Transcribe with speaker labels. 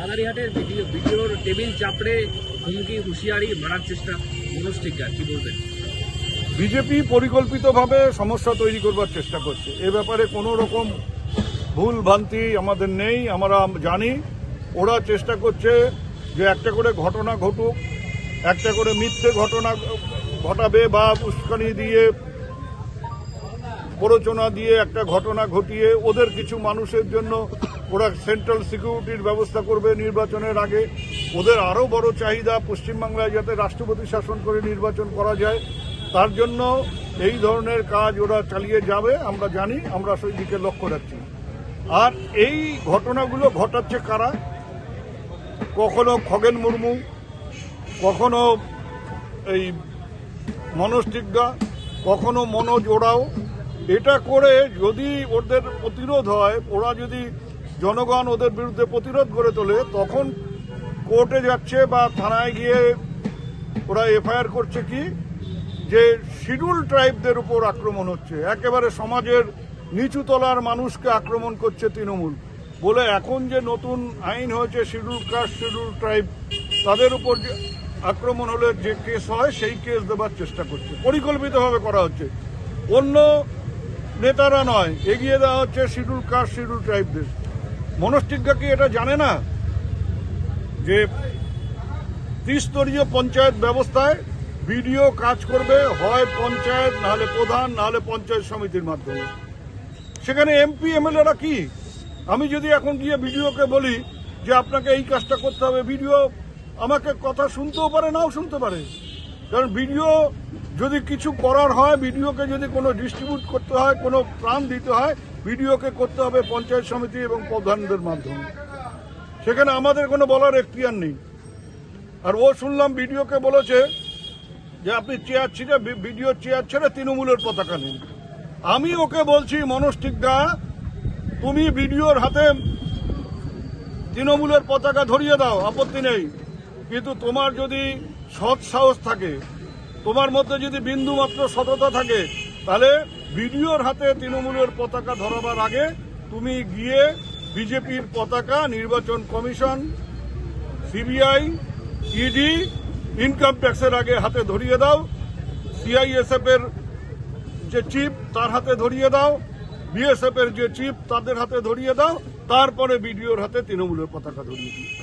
Speaker 1: মাদারিহাটের video table চাপড়ে হুমকি, হুঁশিয়ারি, মারার চেষ্টা মনস্টিকা কি বলবেন?
Speaker 2: বিজেপি পরিকল্পিতভাবে সমস্যা তৈরি করবার চেষ্টা করছে। এ ব্যাপারে কোনো রকম ভুল ভ্রান্তি আমাদের নেই, আমরা জানি। ওরা চেষ্টা করছে যে একটা করে ঘটনা ঘটুক, একটা করে মিথ্যে ঘটনা ঘটাবে বা উস্কানি দিয়ে প্ররোচনা দিয়ে একটা ঘটনা ঘটিয়ে ওদের কিছু মানুষের জন্য ওরা সেন্ট্রাল সিকিউরিটির ব্যবস্থা করবে নির্বাচনের আগে। ওদের আরও বড় চাহিদা পশ্চিমবাংলায় যাতে রাষ্ট্রপতি শাসন করে নির্বাচন করা যায়, তার জন্য এই ধরনের কাজ ওরা চালিয়ে যাবে, আমরা জানি, আমরা সেই দিকে লক্ষ্য রাখছি। আর এই ঘটনাগুলো ঘটাচ্ছে কারা? কখনো খগেন মুর্মু, কখনো এই মনোজ টিগ্গা কখনো মনোজ ওরাও এটা করে যদি ওদের প্রতিরোধ হয়, ওরা যদি জনগণ ওদের বিরুদ্ধে প্রতিরোধ গড়ে তোলে, তখন কোর্টে যাচ্ছে বা থানায় গিয়ে ওরা এফআইআর করছে কি? যে শিডিউল ট্রাইবদের উপর আক্রমণ হচ্ছে। একেবারে সমাজের নিচু তলার মানুষকে আক্রমণ করছে তৃণমূল। বলে এখন যে নতুন আইন হয়েছে, শিডিউল কাস্ট শিডিউল ট্রাইব, তাদের উপর যে আক্রমণ হলে যে কেস হয়, সেই কেস দেবার চেষ্টা করছে। পরিকল্পিতভাবে করা হচ্ছে। অন্য নেতারা নয়, এগিয়ে দেওয়া হচ্ছে শিডিউল কাস্ট, শিডিউল ট্রাইবদের মনস্টিজ্ঞা কি এটা জানে না যে ত্রিস্তরীয় পঞ্চায়েত ব্যবস্থায় বিডিও কাজ করবে, হয় পঞ্চায়েত, নাহলে প্রধান, নাহলে পঞ্চায়েত সমিতির মাধ্যমে? সেখানে এমপি, এমএলএরা কি? আমি যদি এখন গিয়ে বিডিওকে বলি যে আপনাকে এই কাজটা করতে হবে, বিডিও আমাকে কথা শুনতেও পারে, নাও শুনতে পারে। কারণ বিডিও যদি কিছু করার হয় বিডিওকে যদি কোনো ডিস্ট্রিবিউট করতে হয়, কোনো প্রাণ দিতে হয় বিডিওকে করতে হবে পঞ্চায়েত সমিতি এবং প্রধানদের মাধ্যমে। সেখানে আমাদের কোনো বলার এখতিয়ার নেই। আর ও শুনলাম বিডিওকে বলেছে যে আপনি চেয়ার ছিঁড়ে বিডিও চেয়ার ছেড়ে তৃণমূলের পতাকা নিন। আমি ওকে বলছি মনস্টিকদা তুমি বিডিওর হাতে তৃণমূলের পতাকা ধরিয়ে দাও, আপত্তি নেই। কিন্তু তোমার যদি সৎ সাহস থাকে। তোমার মধ্যে যদি বিন্দু মাত্র সততা থাকে, তাহলে বিডিওর হাতে তৃণমূলের পতাকা ধরাবার আগে তুমি গিয়ে বিজেপির পতাকা নির্বাচন কমিশন, সিবিআই, ইডি, ইনকাম ট্যাক্সের আগে হাতে ধরিয়ে দাও, সিআইএসএফ এর যে চিফ তার হাতে ধরিয়ে দাও, বিএসএফ এর যে চিফ তাদের হাতে ধরিয়ে দাও, তারপরে বিডিওর হাতে তৃণমূলের পতাকা ধরিয়ে দিও।